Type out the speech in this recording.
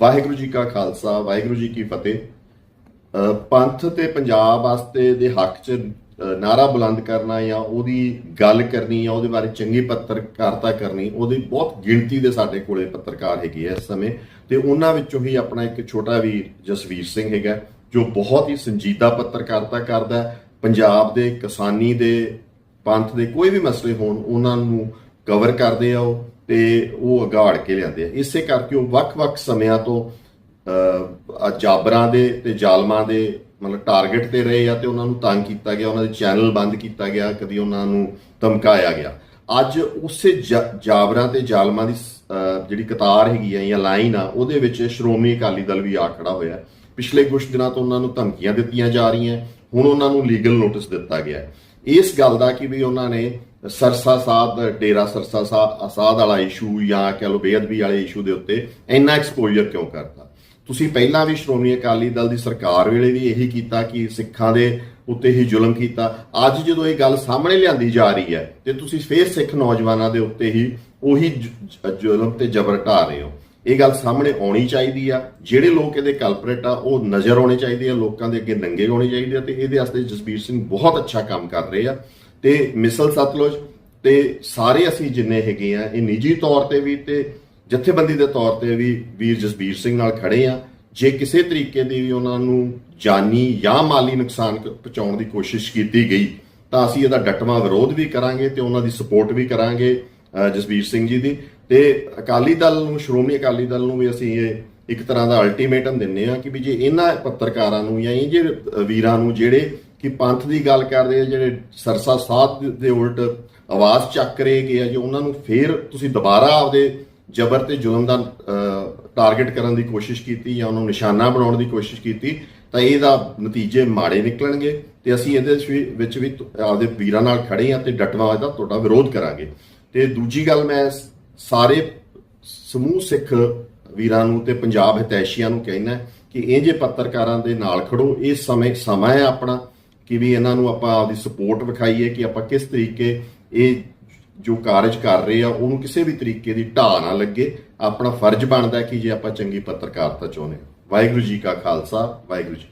ਵਾਹਿਗੁਰੂ ਜੀ ਕਾ ਖਾਲਸਾ ਵਾਹਿਗੁਰੂ ਜੀ ਕੀ ਫਤਿਹ। ਪੰਥ ਤੇ ਪੰਜਾਬ ਵਾਸਤੇ ਦੇ ਹੱਕ 'ਚ ਅ, ਨਾਰਾ ਬੁਲੰਦ ਕਰਨਾ ਜਾਂ ਉਹਦੀ ਗੱਲ ਕਰਨੀ ਜਾਂ ਉਹਦੇ ਬਾਰੇ ਚੰਗੀ ਪੱਤਰਕਾਰਤਾ ਕਰਨੀ ਉਹਦੀ ਬਹੁਤ ਗਿਣਤੀ ਦੇ ਸਾਡੇ ਕੋਲੇ ਪੱਤਰਕਾਰ ਹੈਗੇ ਆ ਇਸ ਸਮੇਂ। ਤੇ ਉਹਨਾਂ ਵਿੱਚੋਂ ਹੀ ਆਪਣਾ ਇੱਕ ਛੋਟਾ ਵੀਰ ਜਸਵੀਰ ਸਿੰਘ ਹੈਗਾ ਜੋ ਬਹੁਤ ਹੀ ਸੰਜੀਦਾ ਪੱਤਰਕਾਰਤਾ ਕਰਦਾ ਪੰਜਾਬ ਦੇ ਕਿਸਾਨੀ ਦੇ ਪੰਥ ਦੇ ਕੋਈ ਵੀ ਮਸਲੇ ਹੋਣ ਉਹਨਾਂ ਨੂੰ ਕਵਰ ਕਰਦੇ ਆ ਉਹ ਤੇ ਉਹ ਅਗਾੜ ਕੇ ਲਿਆਂਦੇ ਆ। ਇਸੇ ਕਰਕੇ ਉਹ ਵੱਖ-ਵੱਖ ਸਮਿਆਂ ਤੋਂ ਜਾਬਰਾਂ ਦੇ ਤੇ ਜ਼ਾਲਮਾਂ ਦੇ ਮਤਲਬ ਟਾਰਗੇਟ ਤੇ ਰਹੇ ਆ ਤੇ ਉਹਨਾਂ ਨੂੰ ਤੰਗ ਕੀਤਾ ਗਿਆ, ਉਹਨਾਂ ਦੇ ਚੈਨਲ ਬੰਦ ਕੀਤਾ ਗਿਆ, ਕਦੀ ਉਹਨਾਂ ਨੂੰ ਧਮਕਾਇਆ ਗਿਆ। ਅੱਜ ਉਸੇ ਜਾ- ਜਾਬਰਾਂ ਤੇ ਜ਼ਾਲਮਾਂ ਦੀ ਜਿਹੜੀ ਕਤਾਰ ਹੈਗੀ ਆ ਜਾਂ ਲਾਈਨ ਆ, ਉਹਦੇ ਵਿੱਚ ਸ਼੍ਰੋਮਣੀ ਅਕਾਲੀ ਦਲ ਵੀ ਆ ਖੜਾ ਹੋਇਆ। ਪਿਛਲੇ ਕੁਝ ਦਿਨਾਂ ਤੋਂ ਉਹਨਾਂ ਨੂੰ ਧਮਕੀਆਂ ਦਿੱਤੀਆਂ ਜਾ ਰਹੀਆਂ। ਹੁਣ ਉਹਨਾਂ ਨੂੰ ਲੀਗਲ ਨੋਟਿਸ ਦਿੱਤਾ ਗਿਆ। ਇਸ ਗੱਲ ਦਾ ਕਿ ਵੀ ਉਹਨਾਂ ਨੇ ਸਰਸਾ ਸਾਧ, ਡੇਰਾ ਸਰਸਾ ਸਾ- ਸਾਧ ਵਾਲਾ ਇਸ਼ੂ ਜਾਂ ਕਹ ਲਓ ਬੇਅਦਬੀ ਵਾਲੇ ਇਸ਼ੂ ਦੇ ਉੱਤੇ ਇੰਨਾ ਐਕਸਪੋਜ਼ਰ ਕਿਉਂ ਕਰਤਾ? ਤੁਸੀਂ ਪਹਿਲਾਂ ਵੀ ਸ਼੍ਰੋਮਣੀ ਅਕਾਲੀ ਦਲ ਦੀ ਸਰਕਾਰ ਵੇਲੇ ਵੀ ਇਹੀ ਕੀਤਾ ਕਿ ਸਿੱਖਾਂ ਦੇ ਉੱਤੇ ਹੀ ਜ਼ੁਲਮ ਕੀਤਾ। ਅੱਜ ਜਦੋਂ ਇਹ ਗੱਲ ਸਾਹਮਣੇ ਲਿਆਂਦੀ ਜਾ ਰਹੀ ਹੈ ਤੇ ਤੁਸੀਂ ਫੇਰ ਸਿੱਖ ਨੌਜਵਾਨਾਂ ਦੇ ਉੱਤੇ ਹੀ ਉਹੀ ਜ਼ੁਲਮ ਤੇ ਜ਼ਬਰ ਢਾ ਰਹੇ ਹੋ। ਇਹ ਗੱਲ ਸਾਹਮਣੇ ਆਉਣੀ ਚਾਹੀਦੀ ਆ। ਜਿਹੜੇ ਲੋਕ ਇਹਦੇ ਕਲਪਰੇਟ ਆ, ਉਹ ਨਜ਼ਰ ਆਉਣੇ ਚਾਹੀਦੇ ਆ। ਲੋਕਾਂ ਦੇ ਅੱਗੇ ਨੰਗੇ ਹੋਣੇ ਚਾਹੀਦੇ ਆ ਤੇ ਇਹਦੇ ਵਾਸਤੇ ਜਸਬੀਰ ਸਿੰਘ ਬਹੁਤ ਅੱਛਾ ਕੰਮ ਕਰ ਰਹੇ ਆ। ਤੇ ਮਿਸਲ ਸਤਲੁਜ ਤੇ ਸਾਰੇ ਅਸੀਂ ਜਿੰਨੇ ਹੈਗੇ ਆ, ਇਹ ਨਿੱਜੀ ਤੌਰ ਤੇ ਵੀ ਤੇ ਜਥੇਬੰਦੀ ਦੇ ਤੌਰ ਤੇ ਵੀ ਵੀਰ ਜਸਬੀਰ ਸਿੰਘ ਨਾਲ ਖੜੇ ਆ। ਜੇ ਕਿਸੇ ਤਰੀਕੇ ਦੀ ਵੀ ਉਹਨਾਂ ਨੂੰ ਜਾਨੀ ਜਾਂ ਮਾਲੀ ਨੁਕਸਾਨ ਪਹੁੰਚਾਉਣ ਦੀ ਕੋਸ਼ਿਸ਼ ਕੀਤੀ ਗਈ, ਤਾਂ ਅਸੀਂ ਇਹਦਾ ਡਟਵਾਂ ਵਿਰੋਧ ਵੀ ਕਰਾਂਗੇ ਤੇ ਉਹਨਾਂ ਦੀ ਸਪੋਰਟ ਵੀ ਕਰਾਂਗੇ ਜਸਬੀਰ ਸਿੰਘ ਜੀ ਦੀ। ਤੇ ਅਕਾਲੀ ਦਲ ਨੂੰ, ਸ਼੍ਰੋਮਣੀ ਅਕਾਲੀ ਦਲ ਨੂੰ ਵੀ ਅਸੀਂ ਇਹ ਇੱਕ ਤਰ੍ਹਾਂ ਦਾ ਅਲਟੀਮੇਟਮ ਦਿੰਨੇ ਆ ਕਿ ਵੀ ਜੇ ਇਹਨਾਂ ਪੱਤਰਕਾਰਾਂ ਨੂੰ ਜਾਂ ਇਹ ਜਿਹੜੇ ਵੀਰਾਂ ਨੂੰ ਜਿਹੜੇ ਕਿ ਪੰਥ ਦੀ ਗੱਲ ਕਰਦੇ ਆ, ਜਿਹੜੇ ਸਰਸਾ ਸਾਧ ਦੇ- ਉਲਟ ਆਵਾਜ਼ ਚੱਕ ਰਹੇ ਗਏ ਆ, ਜੇ ਉਹਨਾਂ ਨੂੰ ਫੇਰ ਤੁਸੀਂ ਦੁਬਾਰਾ ਆਪਦੇ ਜ਼ਬਰ ਤੇ ਜ਼ੁਲਮ ਦਾ ਟਾਰਗੇਟ ਕਰਨ ਦੀ ਕੋਸ਼ਿਸ਼ ਕੀਤੀ ਜਾਂ ਉਹਨੂੰ ਨਿਸ਼ਾਨਾ ਬਣਾਉਣ ਦੀ ਕੋਸ਼ਿਸ਼ ਕੀਤੀ, ਤਾਂ ਇਹਦਾ ਨਤੀਜੇ ਮਾੜੇ ਨਿਕਲਣਗੇ ਤੇ ਅਸੀਂ ਇਹਦੇ ਵਿੱਚ ਵੀ- ਵਿੱਚ ਵੀ ਤੁ- ਆਪਦੇ ਵੀਰਾਂ ਨਾਲ ਖੜੇ ਆ ਤੇ ਡਟਵਾ ਦਾ ਤੁਹਾਡਾ ਵਿਰੋਧ ਕਰਾਂਗੇ। ਤੇ ਦੂਜੀ ਗੱਲ ਮੈਂ ਸਾਰੇ ਸਮੂਹ ਸਿੱਖ ਵੀਰਾਂ ਨੂੰ ਤੇ ਪੰਜਾਬ ਹਿਤੈਸ਼ੀਆਂ ਨੂੰ ਕਹਿਣਾ ਕਿ ਇਹ ਜੇ ਪੱਤਰਕਾਰਾਂ ਦੇ ਨਾਲ ਖੜੋ, ਇਹ ਸਮੇਂ ਸਮਾਂ ਹੈ ਆਪਣਾ। ਕਿ ਵੀ ਇਹਨਾਂ ਨੂੰ ਆਪਾਂ ਆਪਦੀ ਸਪੋਰਟ ਵਿਖਾਈਏ ਕਿ ਆਪਾਂ ਕਿਸ ਤਰੀਕੇ ਇਹ ਜੋ ਕਾਰਜ ਕਰ ਰਹੇ ਆ, ਉਹਨੂੰ ਕਿਸੇ ਵੀ ਤਰੀਕੇ ਦੀ ਢਾਹ ਨਾ ਲੱਗੇ ਆਪਣਾ ਫਰਜ਼ ਬਣਦਾ ਕਿ ਜੇ ਆਪਾਂ ਚੰਗੀ ਪੱਤਰਕਾਰਤਾ ਚਾਹੁੰਦੇ ਹਾਂ। ਵਾਹਿਗੁਰੂ ਜੀ ਕਾ ਖਾਲਸਾ, ਵਾਹਿਗੁਰੂ ਜੀ